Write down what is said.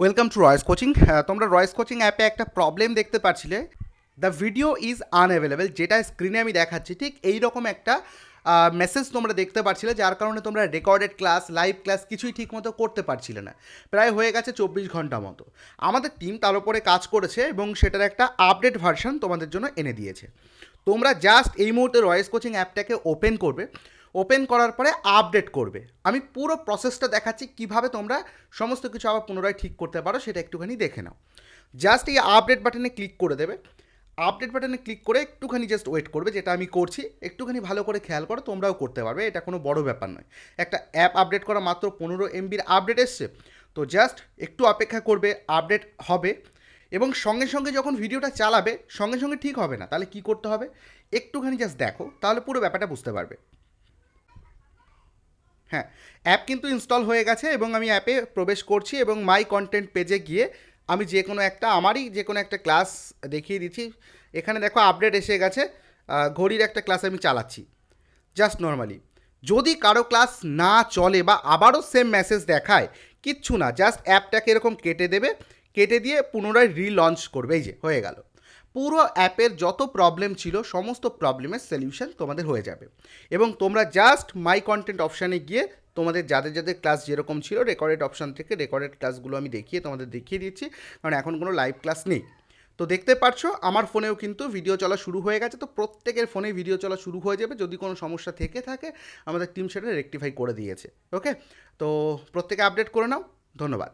Welcome to Royce coaching তোমরা রয়েস coaching অ্যাপে একটা প্রবলেম দেখতে পাচ্ছিলে। দ্য ভিডিও ইজ আনঅ্যাভেলেবেল যেটা স্ক্রিনে আমি দেখাচ্ছি। ঠিক এই রকম একটা মেসেজ তোমরা দেখতে পাচ্ছিলে, যার কারণে তোমরা রেকর্ডেড ক্লাস লাইভ ক্লাস কিছুই ঠিকমতো করতে পারছিলে না। প্রায় হয়ে গেছে চব্বিশ ঘণ্টা মতো। আমাদের টিম তার উপরে কাজ করেছে এবং সেটার একটা আপডেট ভার্সন তোমাদের জন্য এনে দিয়েছে। তোমরা জাস্ট এই মুহূর্তে রয়েস কোচিং অ্যাপটাকে ওপেন করবে। ওপেন করার পরে আপডেট করবে। আমি পুরো প্রসেসটা দেখাচ্ছি কীভাবে তোমরা সমস্ত কিছু আবার পুনরায় ঠিক করতে পারো, সেটা একটুখানি দেখে নাও। জাস্ট এই আপডেট বাটনে ক্লিক করে দেবে। আপডেট বাটনে ক্লিক করে একটুখানি জাস্ট ওয়েট করবে, যেটা আমি করছি। একটুখানি ভালো করে খেয়াল করো, তোমরাও করতে পারবে। এটা কোনো বড় ব্যাপার নয়। একটা অ্যাপ আপডেট করা মাত্র পনেরো এমবির আপডেট এসছে। তো জাস্ট একটু অপেক্ষা করবে আপডেট হবে। এবং সঙ্গে সঙ্গে যখন ভিডিওটা চালাবে, সঙ্গে সঙ্গে ঠিক হবে না। তাহলে কি করতে হবে? একটুখানি জাস্ট দেখো, তাহলে পুরো ব্যাপারটা বুঝতে পারবে। হ্যাঁ অ্যাপ কিন্তু ইনস্টল হয়ে গেছে এবং আমি অ্যাপে প্রবেশ করছি এবং মাই কন্টেন্ট পেজে গিয়ে আমি যে কোনো একটা, আমারই যে কোনো একটা ক্লাস দেখিয়ে দিচ্ছি। এখানে দেখো আপডেট এসে গেছে ঘড়ির একটা ক্লাস আমি চালাচ্ছি জাস্ট নর্মালি যদি কারও ক্লাস না চলে বা আবারও সেম মেসেজ দেখায়, কিচ্ছু না জাস্ট অ্যাপটাকে এরকম কেটে দেবে, কেটে দিয়ে পুনরায় রিলঞ্চ করবে, এই যে, হয়ে গেল। পুরো অ্যাপের যত প্রবলেম ছিল, সমস্ত প্রবলেমের সলিউশন তোমাদের হয়ে যাবে। এবং তোমরা জাস্ট মাই কন্টেন্ট অপশানে গিয়ে তোমাদের যাদের যাদের ক্লাস যেরকম ছিল রেকর্ডেড অপশান থেকে রেকর্ডেড ক্লাসগুলো আমি দেখিয়ে তোমাদের দেখিয়ে দিচ্ছি, কারণ এখন কোনো লাইভ ক্লাস নেই। তো দেখতে পাচ্ছো, আমার ফোনেও কিন্তু ভিডিও চলা শুরু হয়ে গেছে, তো প্রত্যেকের ফোনে ভিডিও চলা শুরু হয়ে যাবে, যদি কোনো সমস্যা থেকে থাকে, আমাদের টিম সেটা রেকটিফাই করে দিয়েছে ওকে তো প্রত্যেকে আপডেট করে নাও, ধন্যবাদ।